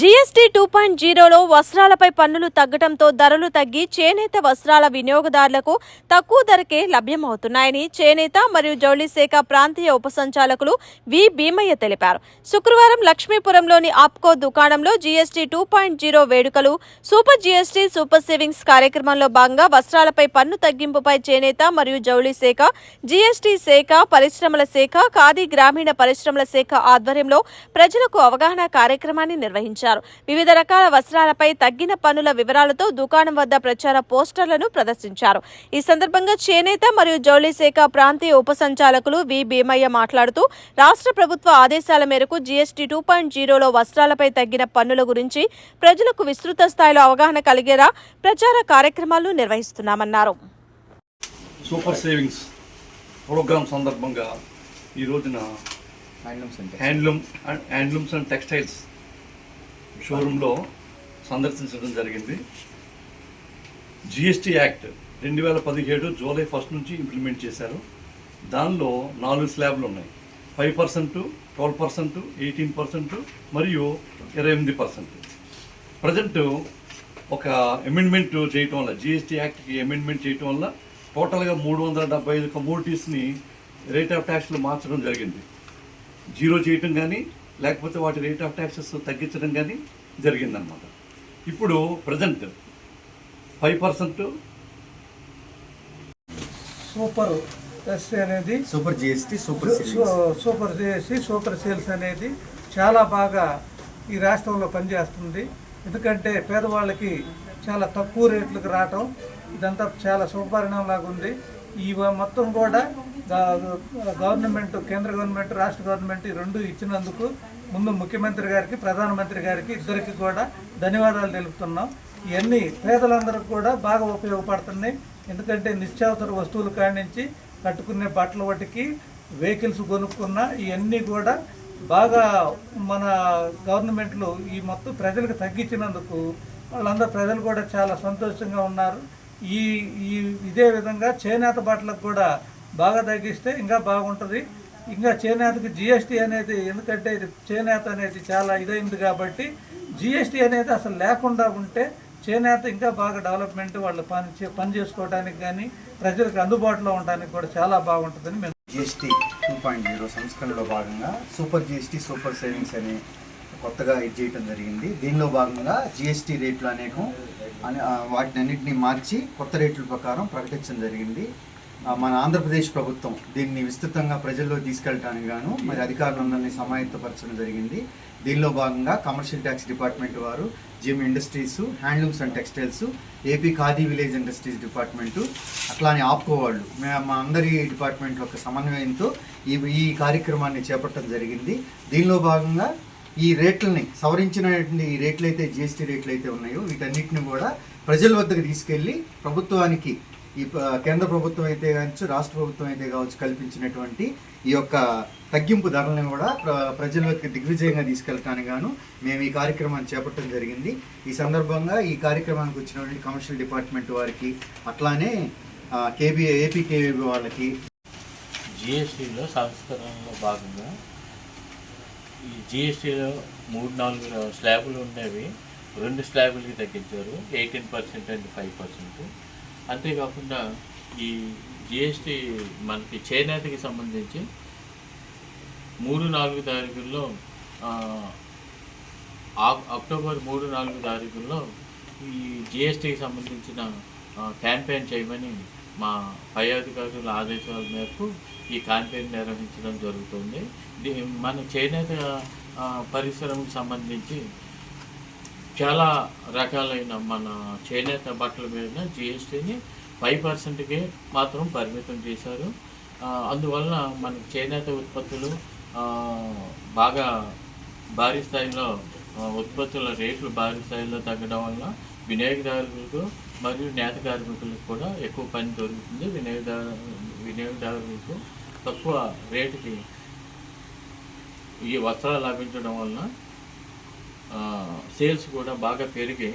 GST two point జీరోలో వస్త్రాలపై పన్నులు తగ్గడంతో ధరలు తగ్గి చేనేత వస్త్రాల వినియోగదారులకు తక్కువ ధరకే లభ్యమవుతున్నాయని చేనేత మరియు జౌళి శాఖ ప్రాంతీయ ఉపసంచాలకులు వి భీమయ్య తెలిపారు. శుక్రవారం లక్ష్మీపురంలోని ఆప్కో దుకాణంలో జీఎస్టీ టూ పాయింట్ జీరో వేడుకలు సూపర్ జీఎస్టీ సూపర్ సేవింగ్స్ కార్యక్రమంలో భాగంగా వస్త్రాలపై పన్ను తగ్గింపుపై చేనేత మరియు జౌళి శాఖ జీఎస్టీ శాఖ పరిశ్రమల శాఖ ఖాదీ గ్రామీణ పరిశ్రమల శాఖ ఆధ్వర్యంలో ప్రజలకు అవగాహన కార్యక్రమాన్ని నిర్వహించారు. వివిధ రకాల వస్త్రాలపై తగ్గిన పన్నుల వివరాలతో దుకాణం వద్ద ప్రచార పోస్టర్లను ప్రదర్శించారు. ఈ సందర్భంగా చేనేత మరియు జౌళి శాఖ ప్రాంతీయ ఉప సంచాలకులు వి. భీమయ్య మాట్లాడుతూ రాష్ట్ర ప్రభుత్వ ఆదేశాల మేరకు జీఎస్టీ టూ పాయింట్ జీరోలో వస్త్రాలపై తగ్గిన పన్నుల గురించి ప్రజలకు విస్తృత స్థాయిలో అవగాహన కలిగేలా ప్రచార కార్యక్రమాలు నిర్వహిస్తున్నామన్నారు. సూపర్ సేవింగ్స్ ప్రోగ్రామ్ సందర్భంగా ఈ రోజున handloom centre handloom and handlooms and textiles షోరూంలో సందర్శించడం జరిగింది. జిఎస్టీ యాక్ట్ రెండు వేల పదిహేడు జూలై ఫస్ట్ నుంచి ఇంప్లిమెంట్ చేశారు. దానిలో నాలుగు స్లాబ్లు ఉన్నాయి. Five percent twelve percent eighteen percent మరియు ఇరవై ఎనిమిది పర్సెంట్. ప్రజెంట్ ఒక అమెండ్మెంట్ చేయటం వల్ల జిఎస్టీ యాక్ట్కి అమెండ్మెంట్ చేయటం వల్ల టోటల్గా మూడు వందల డెబ్బై ఐదు కమోడిటీస్ని రేట్ ఆఫ్ ట్యాక్స్లు మార్చడం జరిగింది. జీరో చేయటం కానీ లేకపోతే వాటి రేట్ ఆఫ్ ట్యాక్సెస్ తగ్గించడం కానీ జరిగిందనమాట ఇప్పుడు present five percent super S అనేది సూపర్ జిఎస్టీ సూపర్ సూపర్ చేసి సూపర్ సేల్స్ అనేది చాలా బాగా ఈ రాష్ట్రంలో పనిచేస్తుంది. ఎందుకంటే పేదవాళ్ళకి చాలా తక్కువ రేట్లకు రావటం ఇదంతా చాలా శుభపరిణామం లాగా ఉంది. ఈ మొత్తం కూడా గవర్నమెంట్ కేంద్ర గవర్నమెంట్ రాష్ట్ర గవర్నమెంట్ రెండు ఇచ్చినందుకు ముందు ముఖ్యమంత్రి గారికి ప్రధానమంత్రి గారికి ఇద్దరికి కూడా ధన్యవాదాలు తెలుపుతున్నాం. ఇవన్నీ పేదలందరికీ కూడా బాగా ఉపయోగపడుతున్నాయి. ఎందుకంటే నిత్యావసర వస్తువులు కానించి కట్టుకునే బట్టల వాటికి వెహికల్స్ కొనుక్కున్న ఇవన్నీ కూడా బాగా మన గవర్నమెంట్లు ఈ మొత్తం ప్రజలకు తగ్గించినందుకు వాళ్ళందరూ ప్రజలు కూడా చాలా సంతోషంగా ఉన్నారు. ఈ ఈ ఇదే విధంగా చేనేత బట్టలకు కూడా బాగా తగ్గిస్తే ఇంకా బాగుంటుంది. ఇంకా చేనేతకి జిఎస్టీ అనేది ఎందుకంటే ఇది చేనేత అనేది చాలా ఇదైంది కాబట్టి జిఎస్టీ అనేది అసలు లేకుండా ఉంటే చేనేత ఇంకా బాగా డెవలప్మెంట్ వాళ్ళు పని చే- పని చేసుకోవడానికి కానీ ప్రజలకు అందుబాటులో ఉండడానికి కూడా చాలా బాగుంటుందని మేము జిఎస్టీ టూ పాయింట్ జీరో సంస్కరణలో భాగంగా సూపర్ జిఎస్టీ సూపర్ సేవింగ్స్ అని కొత్తగా ఇది చేయడం జరిగింది. దీనిలో భాగంగా జిఎస్టీ రేట్లు అనేకం అని వాటిని అన్నింటినీ మార్చి కొత్త రేట్ల ప్రకారం ప్రకటించడం జరిగింది. మన ఆంధ్రప్రదేశ్ ప్రభుత్వం దీన్ని విస్తృతంగా ప్రజల్లో తీసుకెళ్ళటానికి గాను మరి అధికారులందరినీ సమాయత్తపరచడం జరిగింది. దీనిలో భాగంగా కమర్షియల్ ట్యాక్స్ డిపార్ట్మెంట్ వారు gym industries handlooms and textiles AP khadi village industries department అట్లానే ఆప్కో వాళ్ళు మే- మా అందరి డిపార్ట్మెంట్ యొక్క సమన్వయంతో ఈ ఈ కార్యక్రమాన్ని చేపట్టడం జరిగింది. దీనిలో భాగంగా ఈ రేట్లని సవరించినటువంటి ఈ రేట్లు అయితే జిఎస్టీ రేట్లు అయితే ఉన్నాయో వీటన్నిటిని కూడా ప్రజల వద్దకు తీసుకెళ్ళి ప్రభుత్వానికి ఈ కేంద్ర ప్రభుత్వం అయితే కావచ్చు రాష్ట్ర ప్రభుత్వం అయితే కావచ్చు కల్పించినటువంటి ఈ యొక్క తగ్గింపు ధరలను కూడా ప్ర- ప్రజలకు దిగ్విజయంగా తీసుకెళ్ళటానికి గాను మేము ఈ కార్యక్రమాన్ని చేపట్టడం జరిగింది. ఈ సందర్భంగా ఈ కార్యక్రమానికి వచ్చినటువంటి కమర్షియల్ డిపార్ట్మెంట్ వారికి అట్లానే కేబీ ఏపీ కేబీ వాళ్ళకి జిఎస్టీలో సంస్కరణలో భాగంగా ఈ జిఎస్టీలో మూడు నాలుగు స్లాబులు ఉండేవి. రెండు స్లాబులకి తగ్గించారు. Eighteen percent and five percent. అంతేకాకుండా ఈ జిఎస్టీ మనకి చేనేతకి సంబంధించి మూడు నాలుగు తారీఖుల్లో ఆ, అక్టోబర్ మూడు నాలుగు తారీఖుల్లో ఈ జిఎస్టీకి సంబంధించిన క్యాంపెయిన్ చేయమని మా పై అధికారుల ఆదేశాల మేరకు ఈ క్యాంపెయిన్ నిర్వహించడం జరుగుతుంది. దీ- మన చేనేత ఆ, పరిశ్రమకు సంబంధించి చాలా రకాలైన మన చేనేత బట్టల మీద జిఎస్టీని ఫైవ్ పర్సెంట్కి మాత్రం పరిమితం చేశారు. అందువలన మన చేనేత ఉత్పత్తులు బాగా భారీ స్థాయిలో ఉత్పత్తుల రేట్లు భారీ స్థాయిలో తగ్గడం వల్ల వినియోగదారులకు మరియు నేత కార్మికులకు కూడా ఎక్కువ పని దొరుకుతుంది వినియోగదారు వినియోగదారులకు తక్కువ రేటుకి ఈ వస్త్రాలు లభించడం వలన సేల్స్ కూడా బాగా పెరిగి